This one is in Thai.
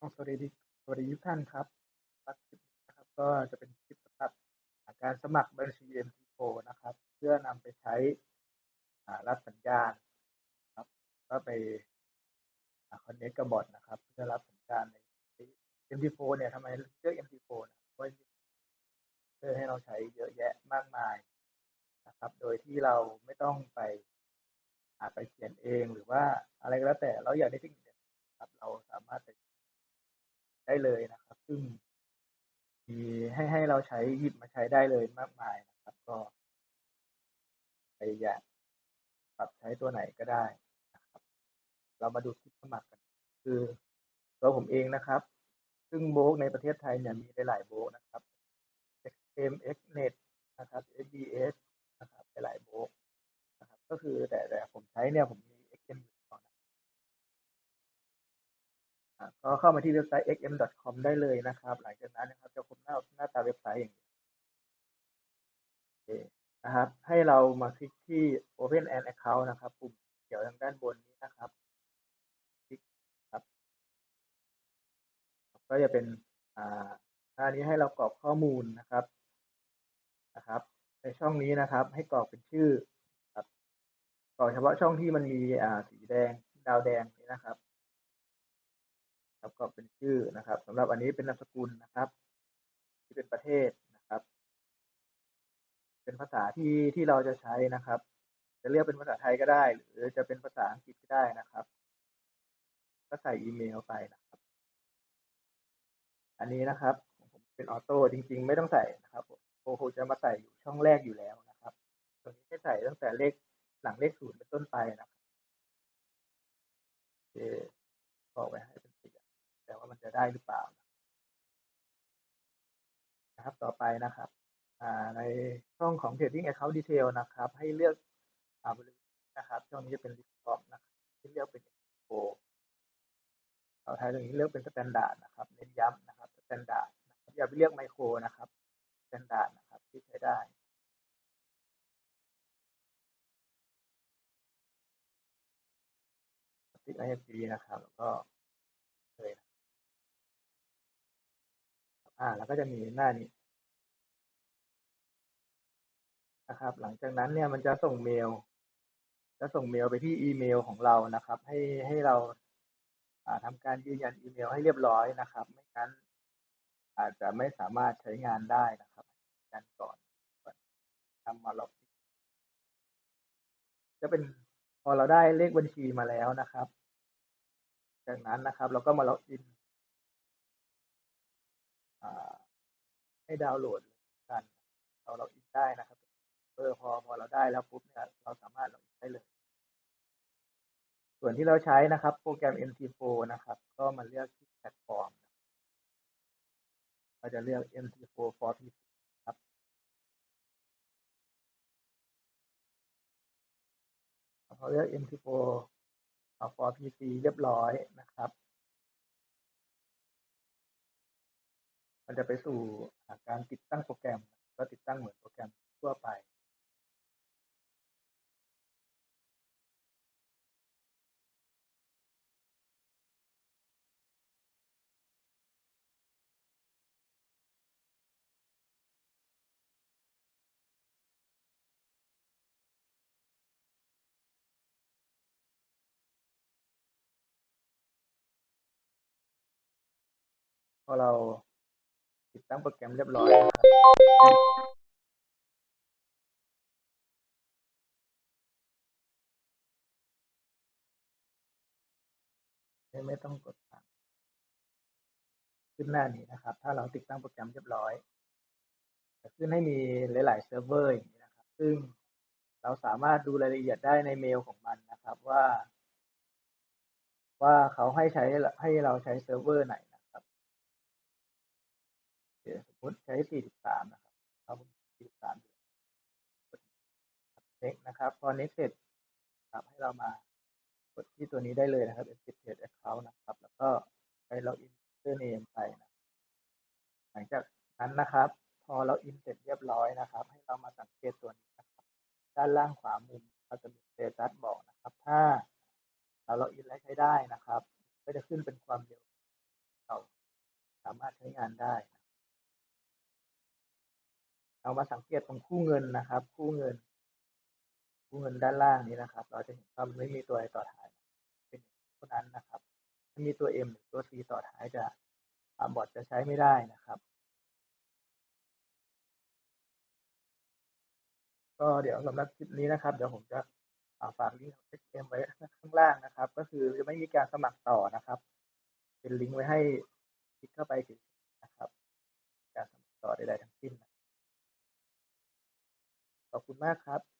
อ๋อสวัสดีสวัสดีทุกท่านครับครับคลิปนี้นะครับก็จะเป็นคลิปสำหรับการสมัครบัญชี MT4 นะครับ เพื่อนำไปใช้รับสัญญาณครับ ก็ไปอ่าคอนเน็กต์กับบอตนะครับ เพื่อรับสัญญาณใน MT4 เนี่ยทำไมเลือก MT4 นะเพราะเพื่อให้เราใช้เยอะแยะมากมายนะครับ โดยที่เราไม่ต้องไปอาไปเขียนเองหรือว่าอะไรก็แล้วแต่เราอยากได้เทคนิคแบบไหนครับ เราสามารถไป ได้เลยนะครับ ซึ่งมีให้ให้เราใช้หยิบมาใช้ได้เลยมากมายนะครับ ก็ใครอยากปรับใช้ตัวไหนก็ได้นะครับ เรามาดูคลิปสมัครกัน คือตัวผมเองนะครับ ซึ่งโบกในประเทศไทยเนี่ยมีหลายๆโบกนะครับ XM XNet นะครับ SBS นะครับหลายๆโบกนะครับ ก็คือแต่แต่ผมใช้เนี่ยผม ก็เข้ามาที่เว็บไซต์ xm.com ได้เลยนะครับ หลังจากนั้นนะครับจะพบหน้าหน้าตาเว็บไซต์อย่างงี้นะครับ ให้เรามาคลิกที่ Open an account นะครับ ปุ่มเขียวทางด้านบนนี้นะครับคลิกครับ ก็จะเป็นอ่าหน้านี้ให้เรากรอกข้อมูลนะครับนะครับ ในช่องนี้นะครับ ให้กรอกเป็นชื่อครับกรอกเฉพาะช่องที่มันมีอ่าสีแดงดาวแดงนี้นะครับ ครับกรอกเป็นชื่อนะครับสำหรับอันนี้เป็นนามสกุลนะครับ ที่เป็นประเทศนะครับ เป็นภาษาที่ที่เราจะใช้นะครับ จะเลือกเป็นภาษาไทยก็ได้ หรือจะเป็นภาษาอังกฤษก็ได้นะครับ ก็ใส่อีเมลไปนะครับ อันนี้นะครับของผมเป็นออโต้จริง ๆ ไม่ต้องใส่นะครับผมโอ้โฮจะมาใส่อยู่ช่องแรกอยู่แล้วนะครับตรงนี้ให้ใส่ตั้งแต่เลขหลังเลข0เป็นต้นไปนะครับโอเคกรอกไว้ให้ ว่ามันจะได้หรือเปล่านะครับ ต่อไปนะครับในช่องของ Trading Account Detail นะครับ ให้เลือกอ่าบรินะครับช่องนี้จะเป็น Default นะครับให้เลือกเป็น MT4 เอาท้ายตรงนี้เลือกเป็นสแตนดาร์ดนะครับเน้นย้ำนะครับสแตนดาร์ดนะครับอย่าไปเลือกไมโครนะครับสแตนดาร์ดนะครับที่ใช้ได้ติ๊ก ISP นะครับ แล้วก็ อ่าแล้วก็จะมีหน้านี้นะครับ หลังจากนั้นเนี่ยมันจะส่งเมล จะส่งเมลไปที่อีเมลของเรานะครับ ให้ให้เราอ่าทำการยืนยันอีเมลให้เรียบร้อยนะครับ ไม่งั้น อาจจะไม่สามารถใช้งานได้นะครับยืนยันก่อนก่อนนำมาล็อกจะเป็นพอเราได้เลขบัญชีมาแล้วนะครับ จากนั้นนะครับ เราก็มาล็อกอิน ให้ดาวน์โหลดกัน เราล็อกอินได้นะครับเออพอพอเราได้แล้วปุ๊บเนี่ยเราสามารถล็อกอินได้เลย ส่วนที่เราใช้นะครับ โปรแกรม MT4 นะครับ ก็มาเลือกที่แพลตฟอร์มก็จะเลือก MT4 for PC ครับ พอเลือก MT4 for PC เรียบร้อยนะครับ มันจะไปสู่อ่าการติดตั้งโปรแกรม ก็ติดตั้งเหมือนโปรแกรมทั่วไปพอเรา ติดตั้งโปรแกรมเรียบร้อยนะครับไม่ไม่ต้องกดตามขึ้นหน้านี้นะครับ ถ้าเราติดตั้งโปรแกรมเรียบร้อยจะขึ้นให้มีหลาย ๆ เซิร์ฟเวอร์อย่างงี้นะครับ ซึ่งเราสามารถดูรายละเอียดได้ในเมลของมันนะครับว่า ว่าเขาให้ใช้ให้เราใช้เซิร์ฟเวอร์ไหน สมมติใช้ 43 นะครับเรา43กด next นะครับ พอ next เสร็จครับให้เรามากดที่ตัวนี้ได้เลยนะครับ Activate Account นะครับ แล้วก็ไปล็อกอิน Username ไปนะหลังจากนั้นนะครับ พอล็อกอินเสร็จเรียบร้อยนะครับ ให้เรามาสังเกตตัวนี้นะครับ ด้านล่างขวามุมเขาจะมีเตตัสบอกนะครับ ถ้าเราล็อกอินแล้วใช้ได้นะครับ ก็จะขึ้นเป็นความเร็วเราสามารถใช้งานได้ เรามาสังเกตตรงคู่เงินนะครับ คู่เงิน คู่เงินด้านล่างนี้นะครับ เราจะเห็นว่ามันไม่มีตัว I ต่อท้าย เป็นเท่านั้นนะครับถ้ามีตัว M หรือตัว C ต่อท้ายจะอ่าบอทจะใช้ไม่ได้นะครับ ก็เดี๋ยวสำหรับคลิปนี้นะครับ เดี๋ยวผมจะาฝากลิงก์ของ HM ไว้ข้างล่างนะครับ ก็คือจะไม่มีการสมัครต่อนะครับ เป็นลิงก์ไว้ให้คลิกเข้าไปเฉยๆนะครับ การสมัครต่อใดๆทั้งสิ้น ขอบคุณมากครับ